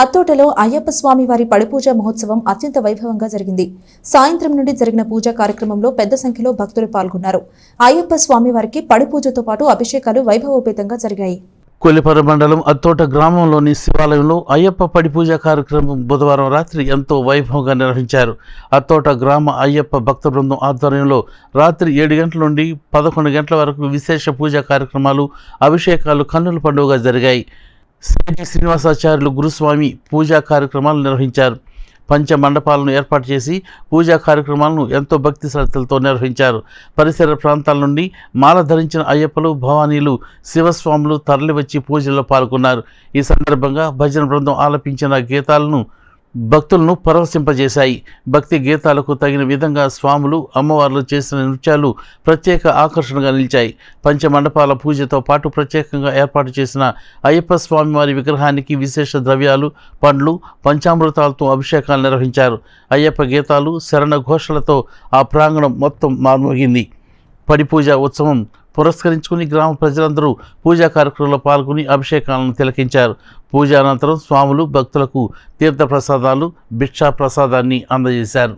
అత్తోటలో అయ్యప్ప స్వామి వారి పడిపూజ మహోత్సవం అత్యంత వైభవంగా జరిగింది. సాయంత్రం నుండి జరిగిన పూజా కార్యక్రమంలో పెద్ద సంఖ్యలో భక్తులు పాల్గొన్నారు. అయ్యప్ప స్వామి వారికి పడిపూజతో పాటు అభిషేకాలు వైభవోపేతంగా జరిగాయి. కొలిపర మండలం అత్తోట గ్రామంలోని శివాలయంలో అయ్యప్ప పడి పూజ కార్యక్రమం బుధవారం రాత్రి ఎంతో వైభవంగా నిర్వహించారు. అత్తోట గ్రామ అయ్యప్ప భక్త బృందం ఆధ్వర్యంలో రాత్రి ఏడు గంటల నుండి పదకొండు గంటల వరకు విశేష పూజా కార్యక్రమాలు అభిషేకాలు కన్నుల పండుగగా జరిగాయి. శ్రీ శ్రీనివాసాచార్యులు గురుస్వామి పూజా కార్యక్రమాలు నిర్వహించారు. పంచ మండపాలను ఏర్పాటు చేసి పూజా కార్యక్రమాలను ఎంతో భక్తి శ్రద్ధలతో నిర్వహించారు. పరిసర ప్రాంతాల నుండి మాల ధరించిన అయ్యప్పలు భవానీలు శివస్వాములు తరలివచ్చి పూజల్లో పాల్గొన్నారు. ఈ సందర్భంగా భజన బృందం ఆలపించిన గీతాలను భక్తులను పరవశింపజేశాయి. భక్తి గీతాలకు తగిన విధంగా స్వాములు అమ్మవార్లు చేసిన నృత్యాలు ప్రత్యేక ఆకర్షణగా నిలిచాయి. పంచమండపాల పూజతో పాటు ప్రత్యేకంగా ఏర్పాటు చేసిన అయ్యప్ప స్వామివారి విగ్రహానికి విశేష ద్రవ్యాలు పండ్లు పంచామృతాలతో అభిషేకాలు నిర్వహించారు. అయ్యప్ప గీతాలు శరణ ఘోషలతో ఆ ప్రాంగణం మొత్తం మార్మోగింది. పడిపూజ ఉత్సవం పురస్కరించుకుని గ్రామ ప్రజలందరూ పూజా కార్యక్రమంలో పాల్గొని అభిషేకాలను తిలకించారు. పూజ అనంతరం స్వాములు భక్తులకు తీర్థప్రసాదాలు భిక్షా ప్రసాదాన్ని అందజేశారు.